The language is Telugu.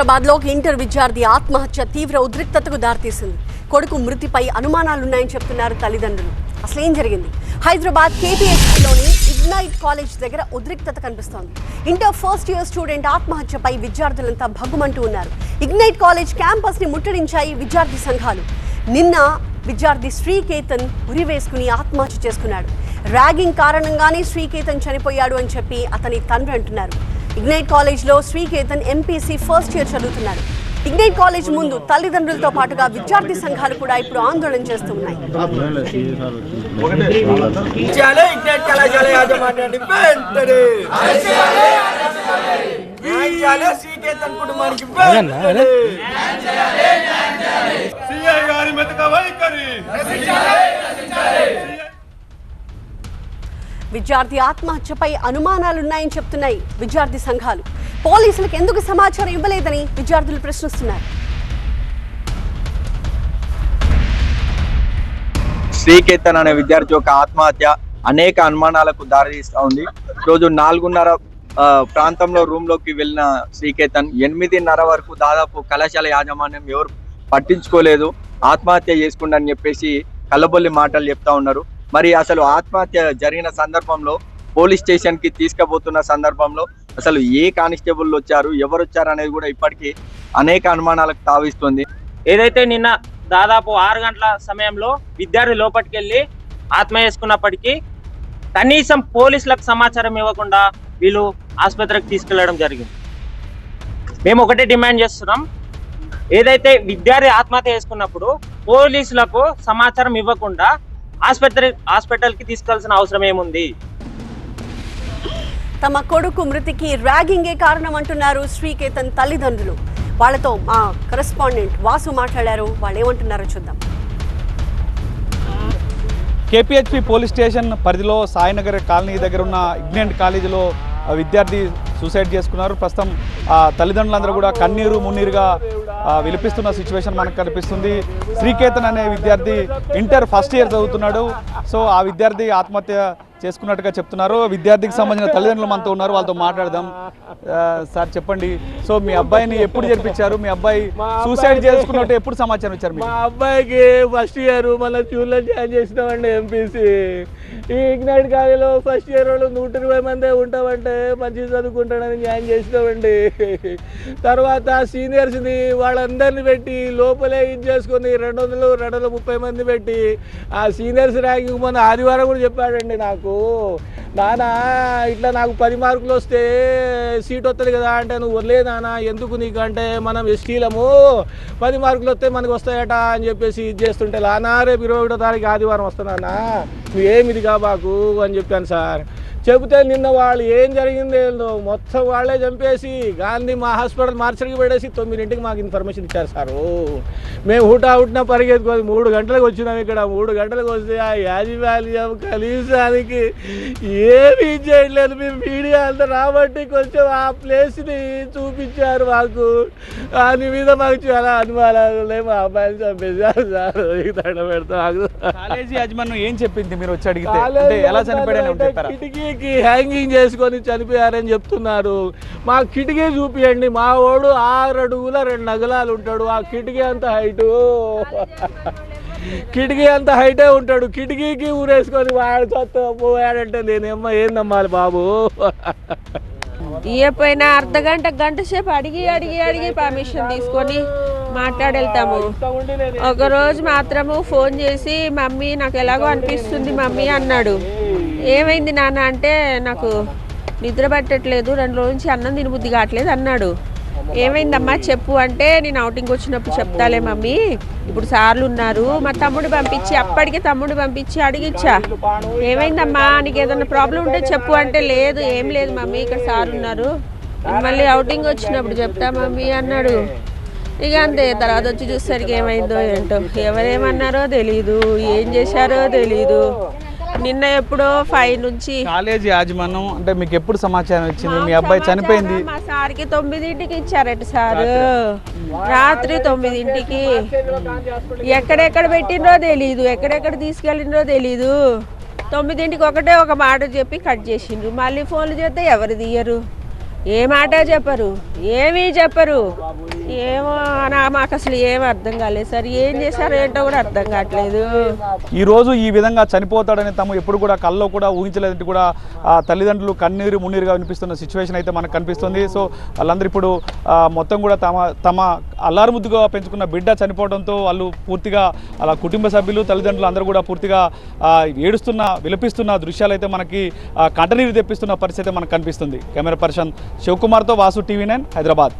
హైదరాబాద్లో ఇంటర్ విద్యార్థి ఆత్మహత్య తీవ్ర ఉద్రిక్తతకు దారితీసింది. కొడుకు మృతిపై అనుమానాలున్నాయని చెప్తున్నారు తల్లిదండ్రులు. అసలు ఏం జరిగింది? హైదరాబాద్ కేపీహెచ్లోని ఇగ్నైట్ కాలేజ్ దగ్గర ఉద్రిక్తత కనిపిస్తోంది. ఇంటర్ ఫస్ట్ ఇయర్ స్టూడెంట్ ఆత్మహత్యపై విద్యార్థులంతా భగ్గుమంటూ ఉన్నారు. ఇగ్నైట్ కాలేజ్ క్యాంపస్ని ముట్టడించాయి విద్యార్థి సంఘాలు. నిన్న విద్యార్థి శ్రీకేతన్ ఉరివేసుకుని ఆత్మహత్య చేసుకున్నాడు. ర్యాగింగ్ కారణంగానే శ్రీకేతన్ చనిపోయాడు అని చెప్పి అతని తండ్రి అంటున్నారు. ఇగ్నైట్ కాలేజ్లో శ్రీకేతన్ ఎంపీసీ ఫస్ట్ ఇయర్ చదువుతున్నాడు ఇగ్నైట్ కాలేజ్ ముందు తల్లిదండ్రులతో పాటుగా విద్యార్థి సంఘాలు కూడా ఇప్పుడు ఆందోళన చేస్తున్నాయి. చేయాలి ఇగ్నైట్ విద్యార్థి ఆత్మహత్యపై అనుమానాలున్నాయని చెప్తున్నాయి విద్యార్థి సంఘాలు. పోలీసులకు ఎందుకు సమాచారం ఇవ్వలేదని విద్యార్థులు ప్రశ్నిస్తున్నారు. శ్రీకేతన్ అనే విద్యార్థి యొక్క ఆత్మహత్య అనేక అనుమానాలకు దారితీస్తా ఉంది. రోజు నాలుగున్నర ప్రాంతంలో రూమ్లోకి వెళ్ళిన శ్రీకేతన్ ఎనిమిదిన్నర వరకు దాదాపు కళాశాల యాజమాన్యం ఎవరు పట్టించుకోలేదు. ఆత్మహత్య చేసుకుండని చెప్పేసి కల్లబొల్లి మాటలు చెప్తా ఉన్నారు. మరి అసలు ఆత్మహత్య జరిగిన సందర్భంలో పోలీస్ స్టేషన్కి తీసుకుపోతున్న సందర్భంలో అసలు ఏ కానిస్టేబుల్ వచ్చారు ఎవరు వచ్చారు అనేది కూడా ఇప్పటికీ అనేక అనుమానాలకు తావిస్తుంది. ఏదైతే నిన్న దాదాపు ఆరు గంటల సమయంలో విద్యార్థి లోపలికి వెళ్ళి ఆత్మ చేసుకున్నప్పటికీ కనీసం పోలీసులకు సమాచారం ఇవ్వకుండా వీళ్ళు ఆసుపత్రికి తీసుకెళ్ళడం జరిగింది. మేము ఒకటే డిమాండ్ చేస్తున్నాం. ఏదైతే విద్యార్థి ఆత్మహత్య చేసుకున్నప్పుడు పోలీసులకు సమాచారం ఇవ్వకుండా ఆసుపత్రి హాస్పిటల్కి తీసుకెళ్ళాల్సిన అవసరం ఏముంది? తమ కొడుకు మృతికి ర్యాగింగే కారణం అంటున్నారు శ్రీకేతన్ తల్లిదండ్రులు. వాళ్ళతో మా కరెస్పాండెంట్ వాసు మాట్లాడారు. వాళ్ళు ఏమంటున్నారో చూద్దాం. కేపీహెచ్పి పోలీస్ స్టేషన్ పరిధిలో సాయినగర్ కాలనీ దగ్గర ఉన్న ఇగ్నెంట్ కాలేజీలో విద్యార్థి సూసైడ్ చేసుకున్నారు. ప్రస్తుతం ఆ తల్లిదండ్రులందరూ కూడా కన్నీరు మున్నీరుగా విలిపిస్తున్న సిచ్యువేషన్ మనకు కనిపిస్తుంది. శ్రీకేతన్ అనే విద్యార్థి ఇంటర్ ఫస్ట్ ఇయర్ చదువుతున్నాడు. సో ఆ విద్యార్థి ఆత్మహత్య చేసుకున్నట్టుగా చెప్తున్నారు. విద్యార్థికి సంబంధించిన తల్లిదండ్రులు మనతో ఉన్నారు. వాళ్ళతో మాట్లాడదాం. సార్ చెప్పండి. సో మీ అబ్బాయిని ఎప్పుడు జరిపించారు? మీ అబ్బాయి సూసైడ్ చేసుకున్నట్టు ఎప్పుడు సమాచారం ఇచ్చారు మా అబ్బాయికి ఫస్ట్ ఇయర్ మళ్ళీ చూడలో జాయిన్ చేసినామండి ఎంపీసీ ఈ ఇగ్నైట్ కాలేజీలో ఫస్ట్ ఇయర్ వాళ్ళు నూట ఇరవై మందే ఉంటామంటే మంచి చదువుకుంటాడని జాయిన్ చేసినామండి తర్వాత సీనియర్స్ని వాళ్ళందరిని పెట్టి లోపలే ఇది చేసుకొని రెండు వందలు రెండు వందల ముప్పై మంది పెట్టి ఆ సీనియర్స్ ర్యాంకింగ్ మొన్న ఆదివారం కూడా చెప్పాడండి నాకు. నానా ఇట్లా నాకు పది మార్కులు వస్తే సీట్ వస్తుంది కదా అంటే నువ్వు వదిలే నాన్న ఎందుకు నీకు? అంటే మనం ఎస్టీలము పది మార్కులు వస్తే మనకు వస్తాయట అని చెప్పేసి ఇది చేస్తుంటే లానా రేపు ఇరవై ఒకటో తారీఖు ఆదివారం వస్తున్నానా నువ్వేమిది కాబాకు అని చెప్పాను సార్. చెబితే నిన్న వాళ్ళు ఏం జరిగింది మొత్తం వాళ్ళే చంపేసి గాంధీ మా హాస్పిటల్ మార్చరికి పెట్టేసి తొమ్మిదింటికి మాకు ఇన్ఫర్మేషన్ ఇచ్చారు సారు. మేము హుటా హుట్న పరిగెత్తుకొని మూడు గంటలకు వచ్చినాం ఇక్కడ. మూడు గంటలకు వస్తే ఆ యాజమాన్యం కనీసానికి ఏమీ చేయట్లేదు. మేము మీడియా అంతా రాబట్టి కొంచెం ఆ ప్లేస్ని చూపించారు మాకు. దాని మీద మాకు చాలా అనుమానాలు ఉన్నాయి. మా అబ్బాయిని చంపేశారు సార్. దండం పెడతాం కాలేజీ యాజమాన్యం ఏం చెప్పింది మీరు వచ్చి అడిగితే? ఎలా చనిపోయాడని ఏమైనా చెప్పారా? కిటికీకి హ్యాంగింగ్ చేసుకొని చనిపోయారని చెప్తున్నారు. మా కిటికీ చూపియండి. మా వాడు ఆరు అడుగుల రెండు నగలాలు ఉంటాడు. ఆ కిటికీ అంత హైటు కిటికీ అంత హైటే ఉంటాడు. కిటికీకి ఊరేసుకొని వాడు చత్త పోయాడంటే నేనేమ్మా ఏం నమ్మాలి బాబు? ఇయ్యపోయినా అర్ధ గంట గంట సేపు అడిగి అడిగి అడిగి పర్మిషన్ తీసుకొని మాట్లాడెళ్తాము. ఒక రోజు మాత్రము ఫోన్ చేసి మమ్మీ నాకు ఎలాగో అనిపిస్తుంది మమ్మీ అన్నాడు. ఏమైంది నాన్న అంటే నాకు నిద్ర పట్టట్లేదు రెండు రోజుల నుంచి అన్నం తినబుద్ధి కావట్లేదు అన్నాడు. ఏమైందమ్మా చెప్పు అంటే నేను అవుటింగ్ వచ్చినప్పుడు చెప్తాలే మమ్మీ. ఇప్పుడు సార్లు ఉన్నారు మా తమ్ముడు పంపించి అప్పటికే తమ్ముడు పంపించి అడిగిచ్చా. ఏమైందమ్మా నీకు ఏదైనా ప్రాబ్లం ఉంటే చెప్పు అంటే లేదు ఏం లేదు మమ్మీ ఇక్కడ సార్లు ఉన్నారు. మళ్ళీ అవుటింగ్ వచ్చినప్పుడు చెప్తా మమ్మీ అన్నాడు. ఇక అంతే తర్వాత వచ్చి చూసేసరికి ఏమైందో ఏంటో. ఎవరేమన్నారో తెలీదు ఏం చేశారో తెలీదు. నిన్న ఎప్పుడో ఫైవ్ నుంచి కాలేజీ యాజమాన్యం అంటే మీకు ఎప్పుడు సమాచారం ఇచ్చింది మీ అబ్బాయి చనిపోయింది. మా సార్కి తొమ్మిదింటికి ఇచ్చారట సార్. రాత్రి తొమ్మిదింటికి. ఎక్కడెక్కడ పెట్టిండ్రో తెలీదు. ఎక్కడెక్కడ తీసుకెళ్ళిండ్రో తెలీదు. తొమ్మిదింటికి ఒకటే ఒక మాట చెప్పి కట్ చేసిండ్రు. మళ్ళీ ఫోన్లు చేస్తే ఎవరు తీయరు? ఏ మాట చెప్పరు? ఏమీ చెప్పరు? ఏమో నా మాకు అసలు ఏం అర్థం కాలేదు సార్. ఏం చేశారో ఏంటో కూడా అర్థం కావట్లేదు. ఈ రోజు ఈ విధంగా చనిపోతాడని తాము ఎప్పుడు కూడా కల్లో కూడా ఊహించలేదంటే కూడా ఆ తల్లిదండ్రులు కన్నీరు మున్నీరుగా వినిపిస్తున్న సిచ్యువేషన్ అయితే మనకు కనిపిస్తుంది. సో వాళ్ళందరూ ఇప్పుడు మొత్తం కూడా తమ తమ అల్లారుముద్దుగా పెంచుకున్న బిడ్డ చనిపోవడంతో వాళ్ళు పూర్తిగా అలా కుటుంబ సభ్యులు తల్లిదండ్రులు అందరూ కూడా పూర్తిగా ఏడుస్తున్న విలపిస్తున్న దృశ్యాలు అయితే మనకి కంటనీరు తెప్పిస్తున్న పరిస్థితి అయితే మనకు కనిపిస్తుంది. కెమెరా పర్సన్ శివకుమార్తో వాసు టీవీ నైన్ హైదరాబాద్.